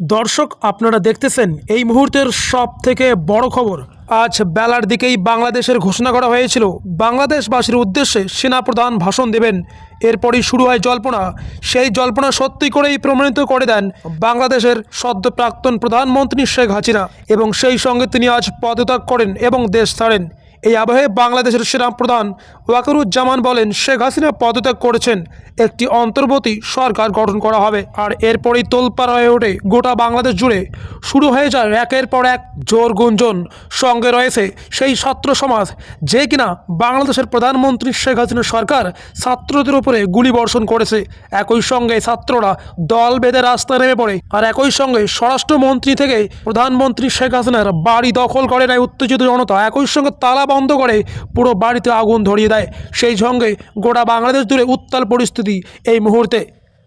দর্শক, আপনারা দেখতেছেন এই মুহূর্তের সব থেকে বড় খবর। আজ বেলার দিকেই বাংলাদেশের ঘোষণা করা হয়েছিল, বাংলাদেশবাসীর উদ্দেশ্যে সেনাপ্রধান ভাষণ দেবেন। এরপরই শুরু হয় জল্পনা। সেই জল্পনা সত্যি করেই প্রমাণিত করে দেন বাংলাদেশের সদ্য প্রাক্তন প্রধানমন্ত্রী শেখ হাসিনা এবং সেই সঙ্গে তিনি আজ পদত্যাগ করেন এবং দেশ ছাড়েন। এই আবহে বাংলাদেশের সেনা প্রধান ওয়াকারুজ্জামান বলেন, শেখ হাসিনা পদত্যাগ করেছেন, একটি অন্তর্বর্তী সরকার গঠন করা হবে। আর এরপরই তোলপাড় হয়ে ওঠে গোটা বাংলাদেশ জুড়ে। শুরু হয়ে যায় একের পর এক জোর গুঞ্জন। সঙ্গে রয়েছে সেই ছাত্র সমাজ, যে কিনা বাংলাদেশের প্রধানমন্ত্রী শেখ হাসিনা সরকার ছাত্রদের উপরে গুলি বর্ষণ করেছে। একই সঙ্গে ছাত্ররা দল বেঁধে রাস্তায় নেমে পড়ে। আর একই সঙ্গে স্বরাষ্ট্রমন্ত্রী থেকে প্রধানমন্ত্রী শেখ হাসিনার বাড়ি দখল করে নেয় উত্তেজিত জনতা। একই সঙ্গে তালা বন্ধ করে, পুরো বাড়িতে আগুন ধরিয়ে দেয়। সেই সঙ্গে গোটা বাংলাদেশ জুড়ে উত্তাল পরিস্থিতি এই মুহূর্তে।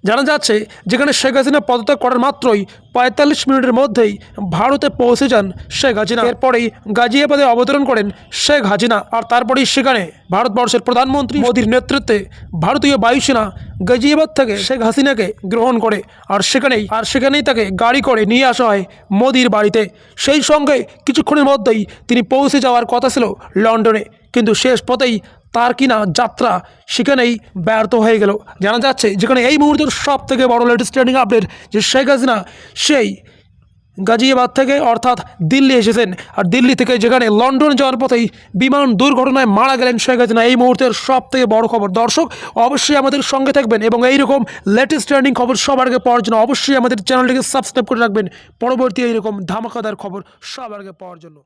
জানা যাচ্ছে, যেখানে শেখ হাসিনা পদত্যাগ করার মাত্রই পঁয়তাল্লিশ মিনিটের মধ্যেই ভারতে পৌঁছে যান শেখ হাসিনা। এরপরেই গাজিয়াবাদে অবতরণ করেন শেখ হাসিনা আর তারপরেই সেখানে ভারতবর্ষের প্রধানমন্ত্রী মোদীর নেতৃত্বে ভারতীয় বায়ুসেনা গাজিয়াবাদ থেকে শেখ হাসিনাকে গ্রহণ করে আর সেখানেই আর সেখানেই তাকে গাড়ি করে নিয়ে আসা হয় মোদির বাড়িতে। সেই সঙ্গে কিছুক্ষণের মধ্যেই তিনি পৌঁছে যাওয়ার কথা ছিল লন্ডনে। কিন্তু শেষ পথেই তার কিনা যাত্রা সেখানেই ব্যর্থ হয়ে গেল। জানা যাচ্ছে যেখানে এই মুহূর্তের সব থেকে বড় লেটেস্ট ট্রেন্ডিং আপডেট যে শেখ হাসিনা সেই গাজিয়াবাদ থেকে অর্থাৎ দিল্লি এসেছেন। আর দিল্লি থেকে যেখানে লন্ডন যাওয়ার পথেই বিমান দুর্ঘটনায় মারা গেলেন শেখ হাসিনা, এই মুহূর্তের সব থেকে বড় খবর। দর্শক, অবশ্যই আমাদের সঙ্গে থাকবেন এবং এইরকম লেটেস্ট ট্রেন্ডিং খবর সবার আগে পাওয়ার জন্য অবশ্যই আমাদের চ্যানেলটিকে সাবস্ক্রাইব করে রাখবেন। পরবর্তী এইরকম ধামাকাদার খবর সবার আগে পাওয়ার জন্য।